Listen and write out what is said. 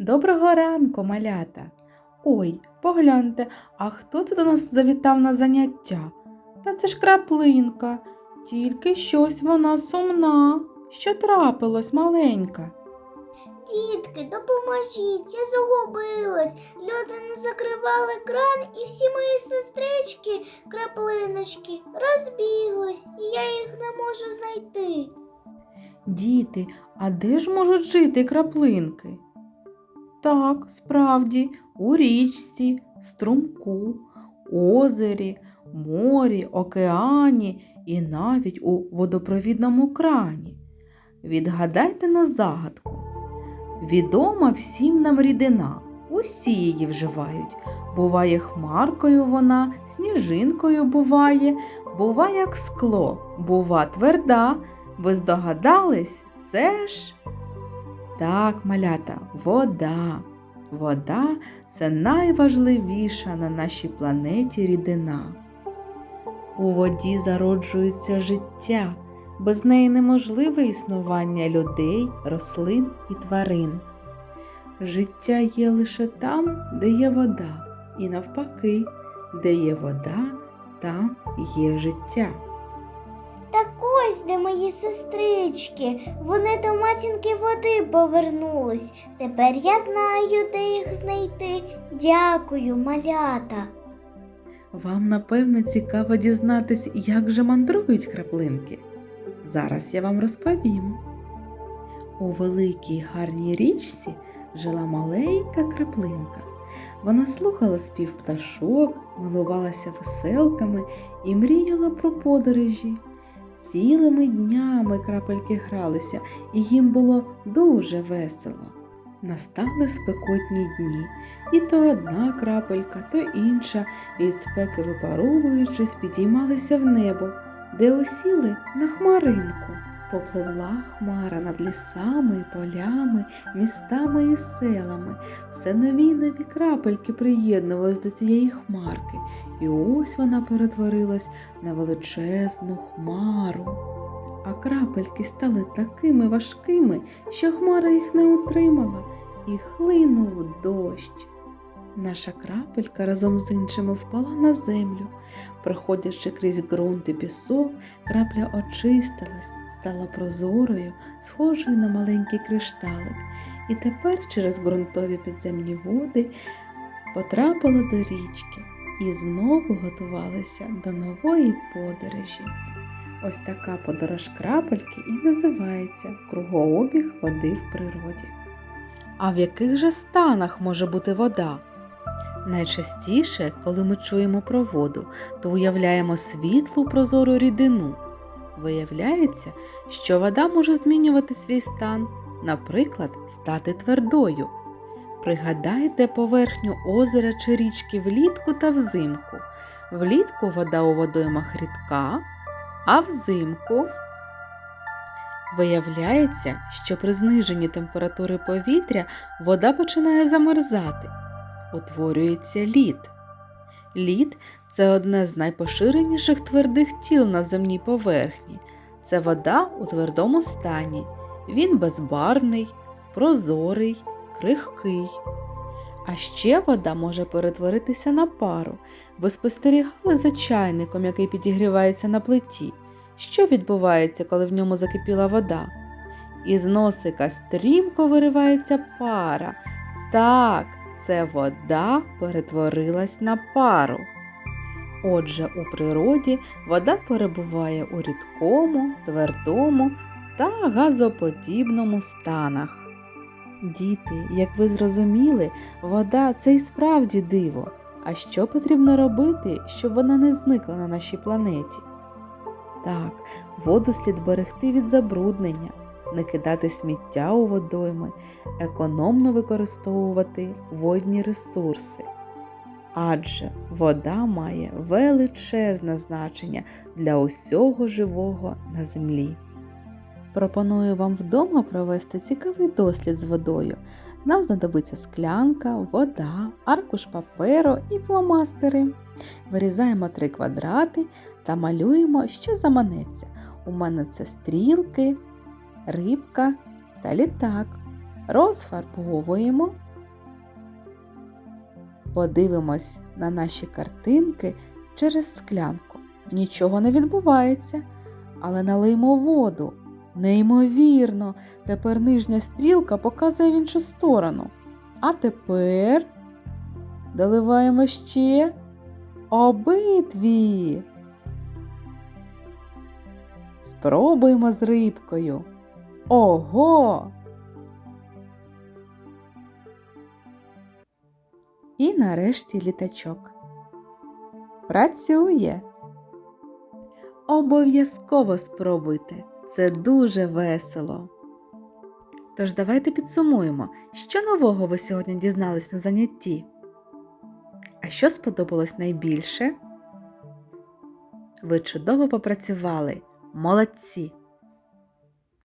Доброго ранку, малята. Ой, погляньте, а хто це до нас завітав на заняття? Та це ж краплинка, тільки щось вона сумна. Що трапилось, маленька? Дітки, допоможіть, я загубилась. Люди не закривали кран і всі мої сестрички, краплиночки, розбіглись, і я їх не можу знайти. Діти, а де ж можуть жити краплинки? Так, справді, у річці, струмку, озері, морі, океані і навіть у водопровідному крані. Відгадайте на загадку. Відома всім нам рідина, усі її вживають. Буває хмаркою вона, сніжинкою буває, буває як скло, бува тверда. Ви здогадались? Це ж так, малята, вода. Вода це найважливіша на нашій планеті рідина. У воді зароджується життя, без неї неможливе існування людей, рослин і тварин. Життя є лише там, де є вода, і навпаки, де є вода, там є життя. Так ось де мої сестрички. Вони до матінки води повернулись. Тепер я знаю, де їх знайти. Дякую, малята. Вам, напевно, цікаво дізнатись, як же мандрують краплинки. Зараз я вам розповім. У великій гарній річці жила маленька краплинка. Вона слухала спів пташок, милувалася веселками і мріяла про подорожі. Цілими днями крапельки гралися, і їм було дуже весело. Настали спекотні дні, і то одна крапелька, то інша, від спеки випаровуючись, підіймалися в небо, де осіли на хмаринку. Попливла хмара над лісами і полями, містами і селами. Все нові нові крапельки приєднувались до цієї хмарки, і ось вона перетворилась на величезну хмару. А крапельки стали такими важкими, що хмара їх не утримала, і хлинув дощ. Наша крапелька разом з іншими впала на землю. Проходячи крізь ґрунт і пісок, крапля очистилась, стала прозорою, схожою на маленький кришталик, і тепер через ґрунтові підземні води потрапила до річки і знову готувалася до нової подорожі. Ось така подорож крапельки і називається кругообіг води в природі. А в яких же станах може бути вода? Найчастіше, коли ми чуємо про воду, то уявляємо світлу прозору рідину. Виявляється, що вода може змінювати свій стан, наприклад, стати твердою. Пригадайте поверхню озера чи річки влітку та взимку. Влітку вода у водоймах рідка, а взимку виявляється, що при зниженні температури повітря вода починає замерзати. Утворюється лід. Лід це одне з найпоширеніших твердих тіл на земній поверхні. Це вода у твердому стані. Він безбарвний, прозорий, крихкий. А ще вода може перетворитися на пару. Ви спостерігали за чайником, який підігрівається на плиті. Що відбувається, коли в ньому закипіла вода? Із носика стрімко виривається пара. Так, це вода перетворилась на пару. Отже, у природі вода перебуває у рідкому, твердому та газоподібному станах. Діти, як ви зрозуміли, вода це й справді диво. А що потрібно робити, щоб вона не зникла на нашій планеті? Так, воду слід берегти від забруднення, не кидати сміття у водойми, економно використовувати водні ресурси. Адже вода має величезне значення для усього живого на землі. Пропоную вам вдома провести цікавий дослід з водою. Нам знадобиться склянка, вода, аркуш паперу і фломастери. Вирізаємо три квадрати та малюємо, що заманеться. У мене це стрілки, рибка та літак. Розфарбовуємо Подивимось на наші картинки через склянку. Нічого не відбувається, але налиймо воду. Неймовірно, тепер нижня стрілка показує в іншу сторону. А тепер доливаємо ще обидві. Спробуємо з рибкою. Ого! І нарешті літачок. Працює. Обов'язково спробуйте. Це дуже весело. Тож давайте підсумуємо, що нового ви сьогодні дізнались на занятті. А що сподобалось найбільше? Ви чудово попрацювали. Молодці!